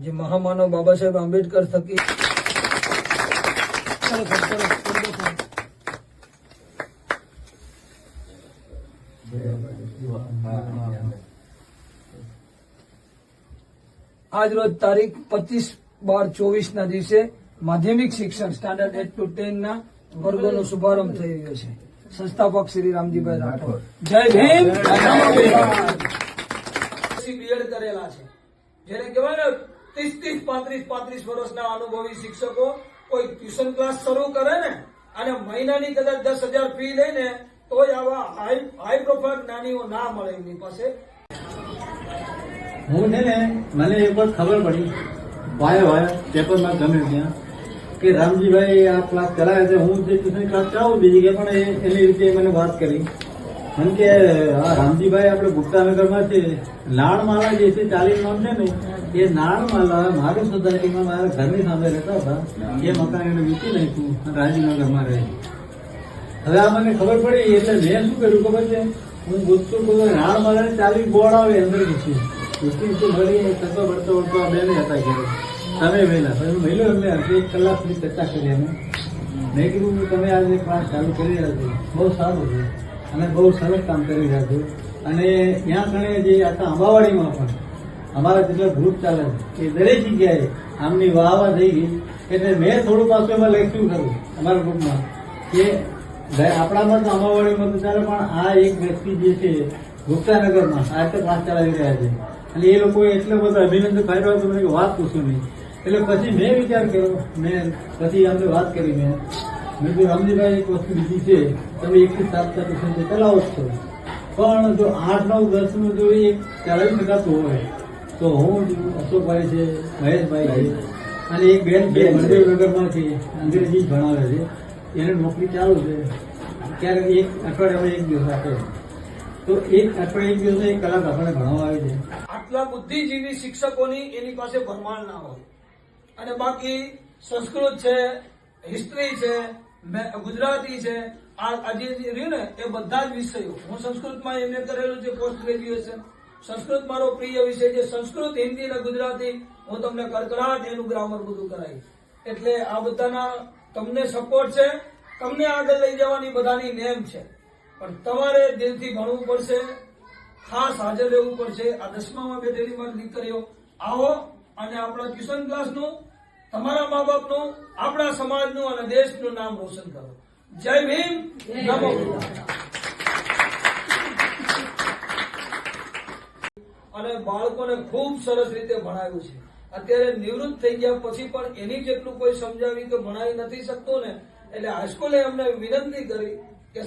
જે મહામાનવ બાબા સાહેબ આંબેડકર થકી. આજ રોજ તારીખ પચીસ બાર ચોવીસ ના દિવસે માધ્યમિક શિક્ષણ સ્ટાન્ડર્ડ એટ ટુ ટેન ના વર્ગોનો શુભારંભ થઈ રહ્યો છે. સંસ્થાપક શ્રી રામજીભાઈ રાઠોડ. જય ભીમ! કરેલા છે. જેને કહેવાય ત્રીસ ત્રીસ પાંત્રીસ પાંત્રીસ વર્ષના અનુભવી શિક્ષકો કોઈ ટ્યુશન ક્લાસ શરૂ કરે ને અને મહિનાની કદાચ દસ હજાર ફી લઈને તોય આવા હાઈ હાઈ પ્રોફાઇલ જ્ઞાનીઓ ના મળે એમની પાસે. હું છે ને, મને એક વખત ખબર પડી ભાઈ ભાઈ પેપરમાં ગમે ત્યાં, કે રામજીભાઈ આ ક્લાસ કરાવે છે, હું જે ટ્યુશન ક્લાસ ચલાવું બીજી કે પણ એની રીતે મને વાત કરી. મને કે આ રામજીભાઈ આપણે ગુપ્તાનગરમાં છે. નાણમાલા જે છે, ચાલીસ નામ છે ને, એ નાણમાલા મારી સોસાયટીમાં મારા ઘરની સામે રહેતા હતા. એ મકાન એને વેચી નાખ્યું રાજીનગરમાં રહે. હવે આ મને ખબર પડી, એટલે મેં શું કર્યું ખબર છે? હું ગુસ્સો કોઈ નાણમાલાની ચાલીસ બોર્ડ આવે અંદર ઘૂસી ઘૂસી શું ભરી થતો વળતો વળતો આ બેને હતા ઘરે તમે વહેલા. પછી વહેલો એમને અડધી એક કલાકની ચર્ચા કરી અમે મેં કીધું, તમે આજે ક્લાસ ચાલુ કરી રહ્યા છો. બહુ સારું છે. અને બહુ સરસ કામ કરી રહ્યા છે અને ત્યાં કણે જે આખા અંબાવાડીમાં પણ અમારા જેટલા ગ્રુપ ચાલે છે, એ દરેક જગ્યાએ આમની વાહ થઈ ગઈ. એટલે મેં થોડું પાછું એમાં લખ્યું ખરું અમારા ગ્રુપમાં કે આપણામાં તો અંબાવાડીમાં તો ચાલે, પણ આ એક વ્યક્તિ જે છે, ગુપ્તાનગરમાં આ રીતે ક્લાસ ચલાવી રહ્યા છે. અને એ લોકોએ એટલો બધો અભિનંદન ફાયદો હતો મને વાત પૂછ્યું નહીં. એટલે પછી મેં વિચાર કર્યો, મેં પછી અમને વાત કરી મેં. મેં કીધું રામજીભાઈ એક વસ્તુ બીજી છે. તમે એકથી સાત સાત ટ્યુશન ચલાવો છો. પણ જો આઠ નવ દસનું જો એક ચલાવી શકાતું હોય તો હું અશોકભાઈ છે મહેશભાઈ છે અને એક બેન બે મહાદેવનગરમાં છે. અંગ્રેજી ભણાવે છે. એને નોકરી ચાલુ છે. ક્યારેક એક અઠવાડિયામાં એક દિવસ આપે તો એક અઠવાડિયે એક દિવસ એક કલાક આપણને ભણાવવા આવે છે. આટલા બુદ્ધિજીવી શિક્ષકોની એની પાસે ભરમાણ ના હોય. અને બાકી સંસ્કૃત છે હિસ્ટ્રી છે ગુજરાતી છે, આ જે રહ્યું ને, એ બધા જ વિષયો. હું સંસ્કૃતમાં એમને કરેલું છે પોસ્ટ ગ્રેજ્યુએશન સંસ્કૃત મારો પ્રિય વિષય છે, સંસ્કૃત, હિન્દી અને ગુજરાતી. હું તમને કરકરાટ એનું ગ્રામર બધું કરાવીશ. એટલે આ બધાના તમને સપોર્ટ છે, તમને આગળ લઈ જવાની બધાની નેમ છે. પણ તમારે દિલથી ભણવું પડશે, ખાસ હાજર રહેવું પડશે. આ દસમામાં બેઠેલી મારી દીકરીઓ, આવો અને આપણા ટ્યુશન ક્લાસનું તમારા મા બાપનું આપણા સમાજનું અને દેશનું નામ રોશન કરો. જય ભીમ નમો અને બાળકોને ખૂબ સરસ રીતે ભણાવ્યું છે. અત્યારે નિવૃત્ત થઈ ગયા પછી પણ એની જેટલું કોઈ સમજાવી કે ભણાવી નથી શકતો ને એટલે હાઈસ્કૂલે અમને વિનંતી કરી કે